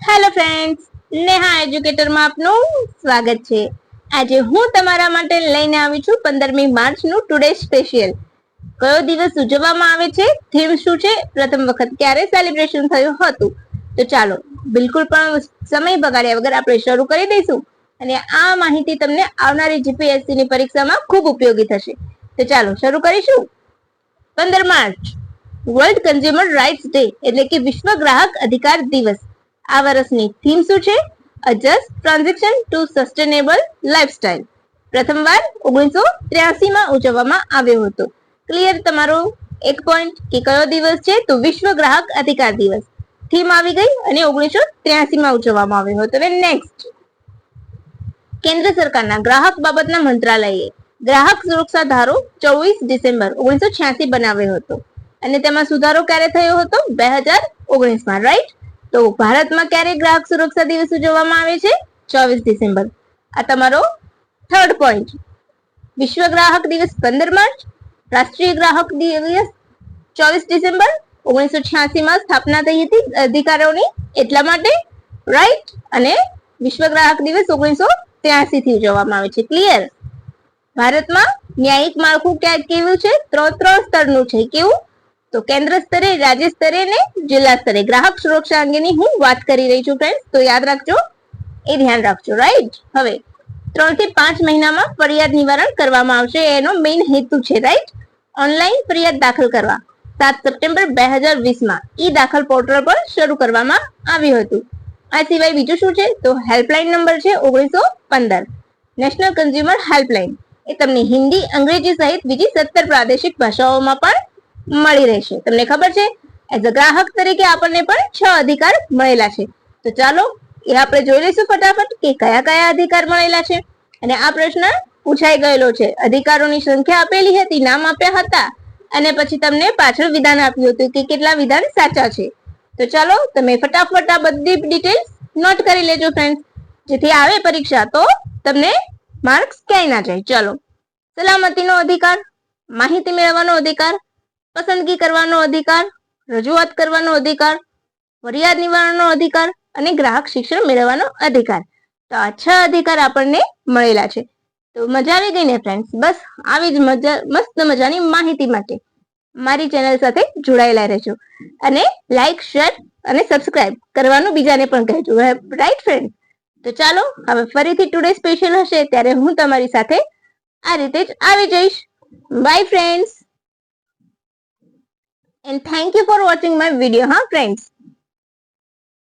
Hello friends Neha એજ્યુકેટરમાં આપનું સ્વાગત છે. આજે હું તમારા માટે લઈને આવી છું પંદરમી માર્ચનું ટુડે સ્પેશિયલ કયો દિવસ ઉજવવામાં આવે છે? થીમ શું છે? પ્રથમ વખત ક્યારે સેલિબ્રેશન થયું હતું? તો ચાલો, બિલકુલ પણ સમય બગાડ્યા વગર આપણે શરૂ કરી દઈશું. અને આ માહિતી તમને આવનારી જીપીએસસી ની પરીક્ષામાં ખૂબ ઉપયોગી થશે. તો ચાલો, શરૂ કરીશું. પંદર March world consumer rights day એટલે કે વિશ્વ ગ્રાહક અધિકાર દિવસ. આ વર્ષની થીમ શું છે? A just transaction to sustainable lifestyle પ્રથમવાર ઓગણીસો ત્ર્યાસી માં ઉજવવામાં આવ્યો હતો. ક્લિયર તમારો? એક પોઈન્ટ કે કયો દિવસ છે? તો વિશ્વ ગ્રાહક અધિકાર દિવસ. થીમ આવી ગઈ અને ઓગણીસો ત્ર્યાસી માં ઉજવવામાં આવ્યો હતો. નેક્સ્ટ કેન્દ્ર સરકારના ગ્રાહક બાબતના મંત્રાલયે ગ્રાહક સુરક્ષા ધારો ચોવીસ ડિસેમ્બર ઓગણીસો છ્યાસી બનાવ્યો હતો. અને તેમાં સુધારો ક્યારે થયો હતો? બે હજાર ઓગણીસમાં રાઈટ તો ભારતમાં ક્યારે ગ્રાહક સુરક્ષા દિવસ ઉજવવામાં આવે છે? ચોવીસ ડિસેમ્બર. આ તમારો થર્ડ પોઈન્ટ વિશ્વ ગ્રાહક દિવસ પંદર માર્ચ, રાષ્ટ્રીય ગ્રાહક દિવસ ચોવીસ ડિસેમ્બર, ઓગણીસો છ્યાસી માં સ્થાપના થઈ હતી અધિકારોની એટલા માટે રાઈટ અને વિશ્વ ગ્રાહક દિવસ ઓગણીસો ત્યાસી થી ઉજવવામાં આવે છે. ક્લિયર ભારતમાં ન્યાયિક માળખું ક્યાં, કેવું છે? ત્રણ ત્રણ સ્તરનું છે. કેવું? તો કેન્દ્ર સ્તરે, રાજ્ય સ્તરે ને જિલ્લા સ્તરે. ગ્રાહક સુરક્ષા અંગેની હું વાત કરી રહી છું ફ્રેન્ડ તો યાદ રાખજો, એ ધ્યાન રાખજો રાઈટ હવે, ત્રણથી પાંચ મહિનામાં ફરિયાદ નિવારણ કરવામાં આવશે. એનો મેઇન હેતુ છે રાઈટ ઓનલાઈન ફરિયાદ દાખલ કરવા. સાત સપ્ટેમ્બર બે હજાર વીસમાં ઈ દાખલ પોર્ટલ પર શરૂ કરવામાં આવ્યું હતું. આ સિવાય બીજું શું છે? તો હેલ્પલાઇન નંબર છે, ઓગણીસો પંદર. નેશનલ કન્ઝ્યુમર હેલ્પલાઇન એ તમને હિન્દી, અંગ્રેજી સહિત બીજી સત્તર પ્રાદેશિક ભાષાઓમાં પણ મળી રહેશે. તમને ખબર છે? એઝ અ ગ્રાહક તરીકે આપણને પણ છ અધિકાર મળેલા છે. તો ચાલો, એ આપણે જોઈ લઈશું ફટાફટ કે કયા કયા અધિકાર મળેલા છે. અને આ પ્રશ્ન પૂછાઈ ગયેલો છે. અધિકારોની સંખ્યા આપેલી હતી, નામ આપ્યા હતા, અને પછી તમને પાછળ વિધાન આપ્યું હતું કે કેટલા વિધાન સાચા છે. તો ચાલો, તમે ફટાફટ આ બધી ડિટેલ્સ નોટ કરી લેજો ફ્રેન્ડ જેથી આવે પરીક્ષા, તો તમને માર્ક્સ ક્યાંય ના જાય. ચાલો. સલામતીનો અધિકાર, માહિતી મેળવવાનો અધિકાર પસંદગી કરવાનો અધિકાર, રજૂઆત કરવાનો અધિકાર ફરિયાદ નિવારણનો અધિકાર અને ગ્રાહક શિક્ષણ મેળવવાનો અધિકાર. તો આ છ અધિકાર આપણને મળેલા છે. તો મજા આવી ગઈ ને ફ્રેન્ડ્સ બસ આવી જ મજા, મસ્ત મજાની માહિતી માટે મારી ચેનલ સાથે જોડાયેલા રહેજો. અને લાઈક શેર અને સબસ્ક્રાઇબ કરવાનું બીજાને પણ કહેજો. રાઈટ ફ્રેન્ડ તો ચાલો, હવે ફરીથી ટુડે સ્પેશિયલ હશે. ત્યારે હું તમારી સાથે આ રીતે જ આવી જઈશ. Bye friends and thank you for watching my video huh friends